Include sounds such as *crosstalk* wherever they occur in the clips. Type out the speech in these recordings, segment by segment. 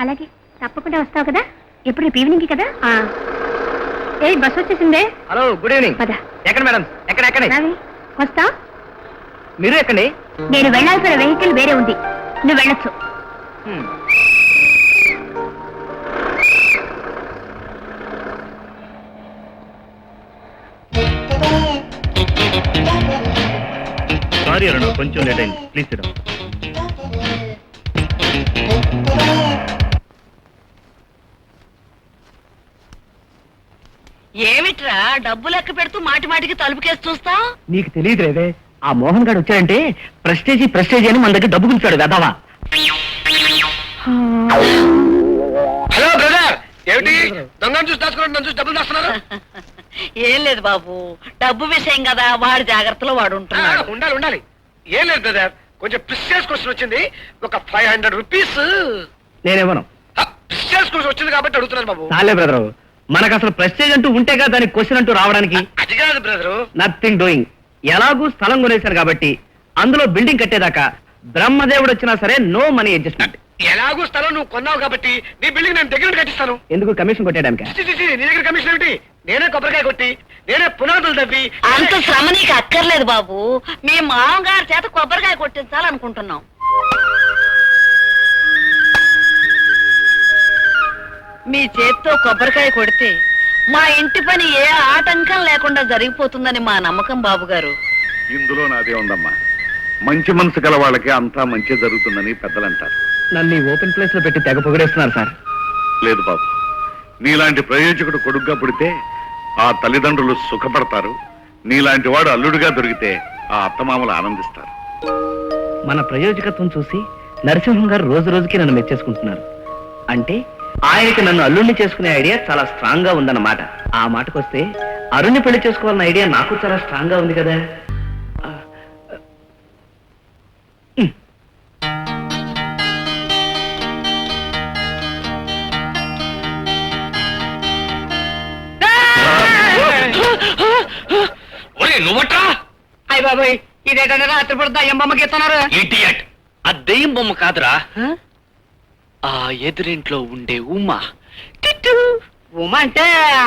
అలాగే తప్పకుండా వస్తావు కదా? ఎప్పుడు రేపు ఈవినింగ్ కదా? ఏ బస్ వచ్చేసిందే. హలో గుడ్ ఈవినింగ్ పద. ఎక్కడ మేడం ఎక్కడ ఎక్కడ? రావి. వస్తా. మీరు ఎక్కండి? నేను వెళ్ళాల్సిన వెహికల్ వేరే ఉంది. నువ్వు వెళ్ళొచ్చు. సారీ అరుణ కొంచెం లేట్ అయింది. ప్లీజ్ సిద్ధం డబ్బు లెక్క పెడుతూ మాటి మాటికి తలుపుకేసి చూస్తా? నీకు తెలియదు రేవే. ఆ మోహన్ గారు వచ్చాడంటే ప్రెస్టేజీ ప్రెస్టేజీ అని మన దగ్గర డబ్బు గుంచాడు వెదవా హలో బ్రదర్! ఏమిటి? దొంగను చూసి దాచుకున్నాడు నన్ను చూసి డబ్బులు దాస్తున్నారు *laughs* ఏం లేదు బాబు. డబ్బు విషయం కదా వాడి జాగ్రత్తలో వాడు ఆ, ఉంటున్నాడు ఉండాలి ఉండాలి. ఏం లేదు బ్రదర్. కొంచెం ప్రిస్టేజ్ క్వశ్చన్ వచ్చింది. ఒక ఫైవ్ హండ్రెడ్ రూపీస్. నేనేమను? ప్రిస్టేజ్ క్వశ్చన్ వచ్చింది కాబట్టి అడుగుతున్నాను బాబు. చాలే బ్రదరు. మనకు అసలు ప్రెస్టేజ్ అంటూ ఉంటేగా దానికి క్వశ్చన్ అంటూ రావడానికి అది కాదు బ్రదరు నథింగ్ డూయింగ్ ఎలాగూ స్థలం కొనేశారు కాబట్టి అందులో బిల్డింగ్ కట్టేదాకా బ్రహ్మదేవుడు వచ్చినా సరే నో మనీ అడ్జస్ట్మెంట్ ఎలాగో స్థలం నువ్వు కొన్నావు కాబట్టి నీ బిల్డింగ్ నేను దగ్గర నుండి కట్టిస్తాను. ఎందుకు కమిషన్ కొట్టేయడానికి? చి, చి, చి, నీ దగ్గర కమిషన్ ఏమిటి? నేనే కొబ్బరికాయ కొట్టి నేనే పునాదులు తవ్వి అంత శ్రమ నీకు అక్కర్లేదు బాబు. మీ మామగారి చేత కొబ్బరికాయ కొట్టించాలనుకుంటున్నాం. మీ చేత్తో కొబ్బరికాయ కొడితే మా ఇంటి పని ఏ ఆటంకం లేకుండా జరిగిపోతుందని మా నమ్మకం బాబు గారు. ఇందులో నాదే ఉందమ్మా. మంచి మనసు గల వాళ్ళకి అంతా మంచి జరుగుతుందని పెద్దలు అంటారు నన్ను ఈ ఓపెన్ ప్లేస్లో పెట్టి తెగ పొగిడేస్తున్నారు సార్. లేదు బాబు. నీలాంటి ప్రయోజకుడు కొడుగ్గా పుడితే ఆ తల్లిదండ్రులు సుఖపడతారు. నీలాంటి వాడు అల్లుడిగా దొరికితే ఆ అత్తమామలు ఆనందిస్తారు. మన ప్రయోజకత్వం చూసి నరసింహం గారు రోజు రోజుకి నన్ను మెచ్చేసుకుంటున్నారు. అంటే ఆయనకి నన్ను అల్లుణ్ణి చేసుకునే ఐడియా చాలా స్ట్రాంగ్గా ఉందన్నమాట. ఆ మాటకొస్తే అరుణ్ణి పెళ్ళి చేసుకోవాలన్న ఐడియా నాకు చాలా స్ట్రాంగ్గా ఉంది కదా. నువ్వట్రా? అయ్య బాబాయ్ ఇదేటంటే రాత్రి పడుతా ఎంబమ్మ గీస్తున్నారు ఇడియట్ ఆ దెయ్యం బొమ్మ కాదురా. ఆ ఎదురింట్లో ఉండే ఉమా. ఉమ అంటే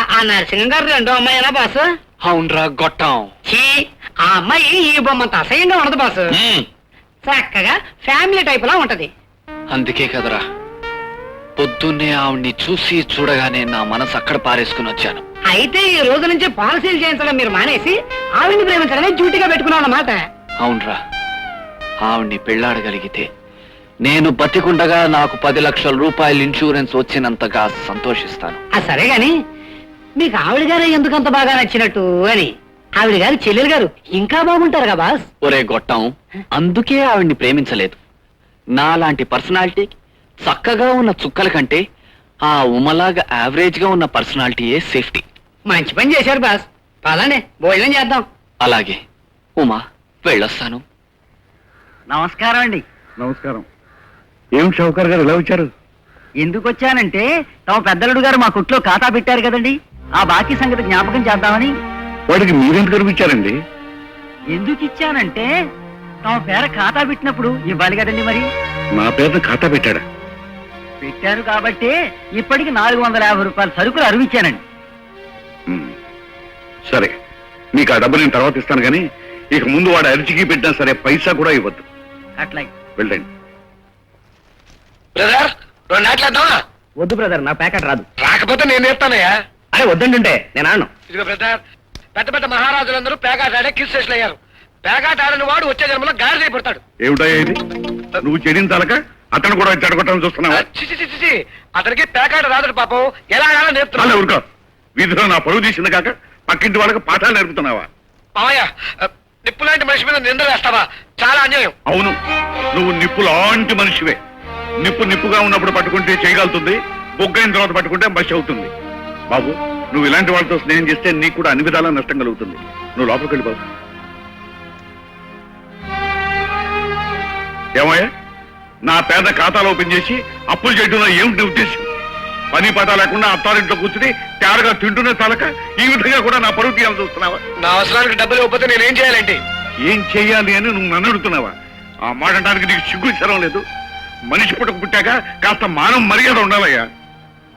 ఆ నరసింహం గారు రెండో అమ్మాయినా బాసు? అవునరా గొట్టం. ఆ అమ్మాయి ఈ బొమ్మంత అసహ్యంగా ఉండదు బాసు. చక్కగా ఫ్యామిలీ టైప్ లా ఉంటది. అందుకే కదరా. పొద్దున్నే ఆవిడ్ని చూసి చూడగానే నా మనసు అక్కడ పారేసుకుని వచ్చాను. అయితే ఈ రోజు నుంచి పాలసీలు చేయించడం మీరు మానేసి ఆవిడ్ని ప్రేమించడమే డ్యూటీగా పెట్టుకున్నాం అన్నమాట. అవునరా. ఆవిడ్ని పెళ్ళాడగలిగితే నేను బతికుండగా నాకు పది లక్షల రూపాయల ఇన్సూరెన్స్ వచ్చినంతగా సంతోషిస్తాను. ఆ సరే గాని మీకు ఆవిడ గారు ఎందుకు అంత బాగా నచ్చినట్టు అని? ఆవిడ గారు చెల్లెలు గారు ఇంకా బాగుంటారు కదా బాస్? ఒరే గొట్టం అందుకే ఆవిడ్ని ప్రేమించలేదు. నాలాంటి పర్సనాలిటీ చక్కగా ఉన్న చుక్కల కంటే ఆ ఉమలాగా యావరేజ్గా ఉన్న పర్సనాలిటీయే సేఫ్టీ. మంచి పని చేశారు బాస్. పదండి భోజనం చేద్దాం. అలాగే. ఉమా వెళ్ళొస్తాను. నమస్కారం అండి. నమస్కారం. ఏం షౌకర్ గారు ఎలా వచ్చారు? ఎందుకు వచ్చానంటే తమ పెద్దలుడు గారు మా కుట్లో ఖాతా పెట్టారు కదండి. ఆ బాకీ సంగతి జ్ఞాపకం చేద్దామని. వాడికి మీరెందుకు కనిపించారండి ఎందుకు ఇచ్చానంటే తమ పేర ఖాతా పెట్టినప్పుడు ఇవ్వాలి కదండి మరి. నా పేరున ఖాతా పెట్టాడా? పెట్టారు కాబట్టి ఇప్పటికి నాలుగు వందల యాభై రూపాయల సరుకులు అరువిచ్చానండి. సరే మీకు ఆ డబ్బు నేను తర్వాత ఇస్తాను కానీ ఇక ముందు వాడు అరిచికి పెట్టినా సరే పైసా కూడా ఇవ్వద్దు. అట్లాగే వెళ్ళండి. బ్రదర్ రెండు నాట్లేద్దామా వద్దు బ్రదర్ నా ప్యాకెట్ రాదు. రాకపోతే నేను నేర్తానయ్యా అరే వద్దంటుంటే నేను ఆడను. ఇదిగో బ్రదర్ పెద్ద పెద్ద మహారాజులందరూ పేకాట ఆడే కిల్ స్టేషన్ అయ్యారు. పేకాట ఆడని వాడు వచ్చే జన్మలో గాడిద అయిపోతాడు ఏమిటయ్యా ఇది? నువ్వు చెడించాలక అతను కూడా చెడగొట్టడం చూస్తున్నావా? చి, చి, చి, చి, చి. అతనికి పేకాట రాదు పాపం. ఎలా ఆడాలో చాలా నేర్పుతున్నాడు ఊరుకో. వీధిలో నా పరువు తీసింది కాక పక్కింటి వాళ్ళకి పాఠాలు నేర్పుతున్నావా? మామయ్య నిప్పు లాంటి మనిషి మీద నింద వేస్తావా? చాలా అన్యాయం. అవును. నువ్వు నిప్పు లాంటి మనిషివే. నిప్పు నిప్పుగా ఉన్నప్పుడు పట్టుకుంటే చేయగలుగుతుంది బొగ్గైన తర్వాత పట్టుకుంటే మసి అవుతుంది. బాబు నువ్వు ఇలాంటి వాళ్ళతో స్నేహం చేస్తే నీకు కూడా అన్ని విధాలా నష్టం కలుగుతుంది. నువ్వు లోపలికి వెళ్ళి బాబు ఏమయ్యా? నా పేద ఖాతాలు ఓపెన్ చేసి అప్పులు చేయడంలో ఏమిటి ఉద్దేశం? పని పాట లేకుండా అత్తారింట్లో కూర్చుని తేరగా తింటూనే చాలక ఈ విధంగా కూడా నా పరువు తీయాలని చూస్తున్నావా? నా అవసరానికి డబ్బులు ఇవ్వకపోతే నేనేం చేయాలండి? ఏం చెయ్యాలి అని నువ్వు నన్ను అడుగుతున్నావా? ఆ మాట అనడానికి నీకు సిగ్గు ఇచ్చడం లేదు. మనిషి పుట్టక పుట్టాక కాస్త మానం మర్యాద ఉండాలయ్యా.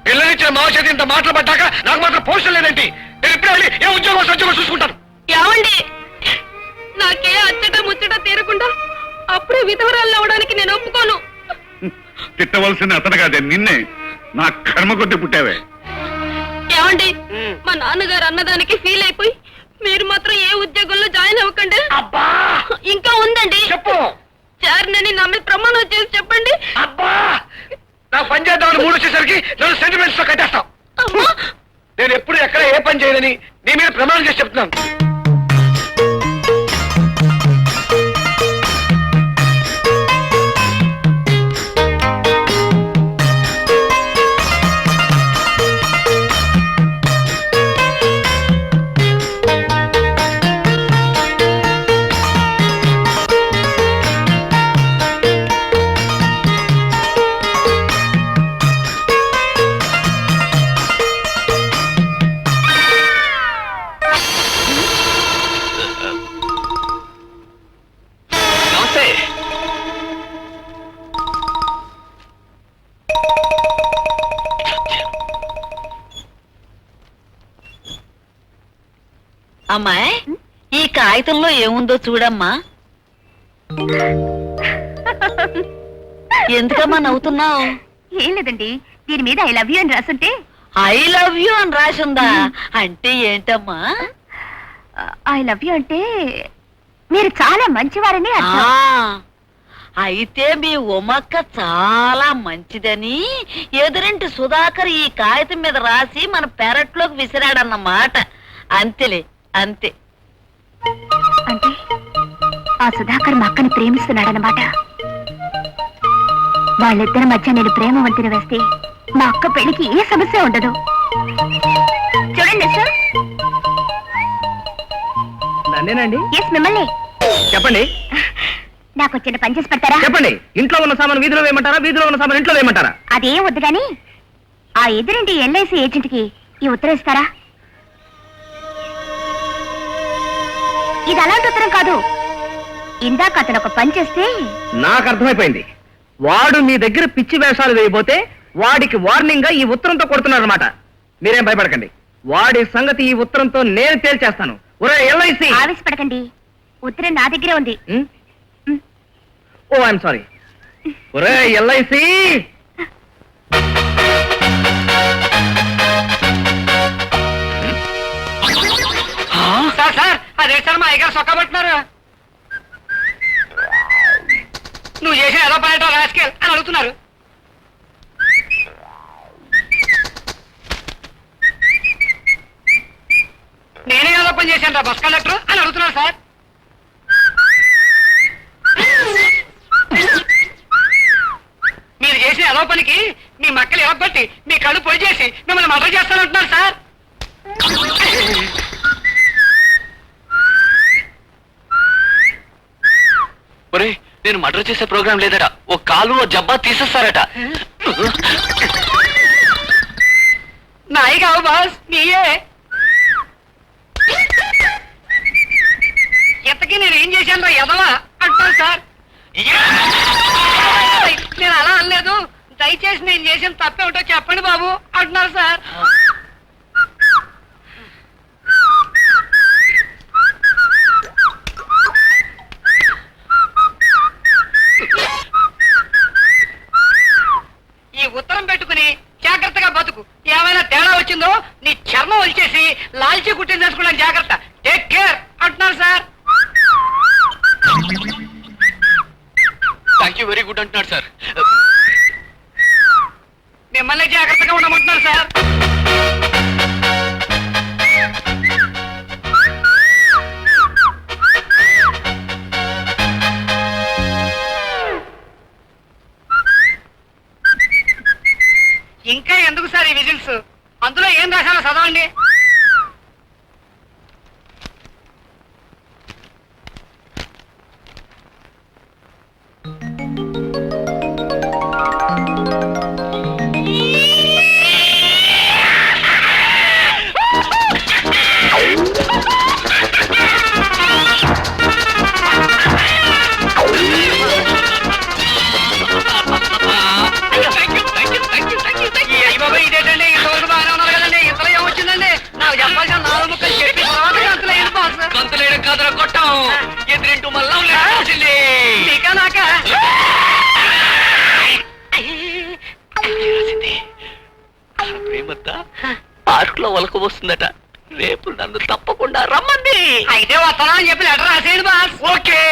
పిల్లనిచ్చిన మావ చేతి ఇంత మాటలు పడ్డాక నాకు మాత్రం పోషన్ లేదండి. నేను ఇప్పుడే వెళ్ళి ఏ ఉద్యోగం సద్యోగం చూసుకుంటాను. ఏమండి? నాకే అచ్చట ముచ్చట తీరకుండా అప్పుడే విధవరాలు అవడానికి నేను ఒప్పుకోను. తిట్టవలసింది అతను కాదే నిన్నే నా కర్మ కొద్ది పుట్టావే. ఏమండి? మా నాన్నగారు అన్నదానికి ఫీల్ అయిపోయి మీరు మాత్రం ఏ ఉద్యోగంలో జాయిన్ అవ్వకండి. అబ్బా! ఇంకా ఉందండి. చెప్పు. చారినని నమ్మి ప్రమాణం చేసి చెప్పండి. అబ్బా! నా పని చేద్దామని మూడు వచ్చేసరికి నన్ను సెంటిమెంట్స్తో కట్టేస్తాం అమ్మా! నేను ఎప్పుడు ఎక్కడ ఏ పని చేయదని నీ మీద ప్రమాణం చేసి చెప్తున్నాను. అమ్మాయి ఈ కాగితంలో ఏముందో చూడమ్మా. ఎందుకమ్మా నవ్వుతున్నావు? ఏం లేదండి దీని మీద ఐ లవ్ యూ అని రాసుంటే. ఐ లవ్ యూ అని రాసిందా? అంటే ఏంటమ్మా? ఐ లవ్ యూ అంటే మీరు చాలా మంచివారని అయితే మీ ఉమక్క చాలా మంచిదని ఎదురింటి సుధాకర్ ఈ కాగితం మీద రాసి మన పెరట్లోకి విసిరాడన్నమాట. అంతేలే అంతే. అంటే ఆ సుధాకర్ మా అక్కని ప్రేమిస్తున్నాడనమాట వాళ్ళిద్దరి మధ్య నేను ప్రేమ వంతిన వేస్తే మా అక్క పెళ్ళికి ఏ సమస్య ఉండదు. చూడండి సార్. నన్నేనండి? ఎస్ మిమ్మల్ని. చెప్పండి. నాకు వచ్చిన పని చేసి పెడతారా? చెప్పండి. ఇంట్లో ఉన్న సామాన్ వీధిలో వేయమంటారా? వీధిలో ఉన్న సామాన్ ఇంట్లో వేయమంటారా? అదేం వద్దు కానీ ఆ ఎదురింటి ఎల్ఐసి ఏజెంట్కి ఈ ఉత్తరం ఇస్తారా? ఇది అలాంటి ఉత్తరం కాదు. ఇందాక అతను ఒక పని చేస్తే నాకు అర్థమైపోయింది. వాడు మీ దగ్గర పిచ్చి వేషాలు వేయబోతే వాడికి వార్నింగ్గా ఈ ఉత్తరంతో కొడుతున్నారు అనమాట మీరేం భయపడకండి. వాడి సంగతి ఈ ఉత్తరంతో నేను తేల్చేస్తాను. ఒరే ఎల్ఐసి! ఆవేశపడకండి. ఉత్తరం నా దగ్గరే ఉంది. Oh I'm sorry. ఒరే ఎల్ఐసి! సార్ మా అయ్యగారు సొక్కబెట్టినారు నువ్వు చేసిన ఏదో పని రాసుకెళ్ అని అడుగుతున్నారు. నేనే ఏదో పని చేశాను రా బస్ కండక్టర్ అని అడుగుతున్నారు సార్. మీరు చేసిన ఏదో పనికి మీ మక్కలు ఎరబట్టి మీ కళ్ళు పొడి చేసి మిమ్మల్ని మర్డర్ చేస్తానంటున్నారు సార్ ఒరే నేను మర్డర్ చేసే ప్రోగ్రాం లేదట ఓ కాలు ఓ జబ్బా తీసేస్తారట. నాయి కావు బాస్ నీయే. ఎంతకీ నేను ఏం చేశాను రా ఎదవా అంటారు సార్ నేను అలా అనలేదు. దయచేసి నేను చేసిన తప్పేమిటో చెప్పండి బాబు అంటున్నారు సార్ ఈ ఉత్తరం పెట్టుకుని జాగ్రత్తగా బతుకు ఏమైనా తేడా వచ్చిందో నీ చర్మం వచ్చేసి లాల్చి కుట్టిన చేసుకోవడం జాగ్రత్త. టేక్ కేర్ అంటున్నారు sir. Thank you very good అంటున్నారు సార్. మిమ్మల్ని జాగ్రత్తగా ఉండమంటున్నారు సార్. ఇంకా ఎందుకు సార్ ఈ విజిల్స్? అందులో ఏం రాశారో చదవండి. వలకు వస్తుందట. రేపు నన్ను తప్పకుండా రమ్మంది. అయితే వస్తానా అని చెప్పి లెటర్ రాసేయండి బాస్. ఓకే.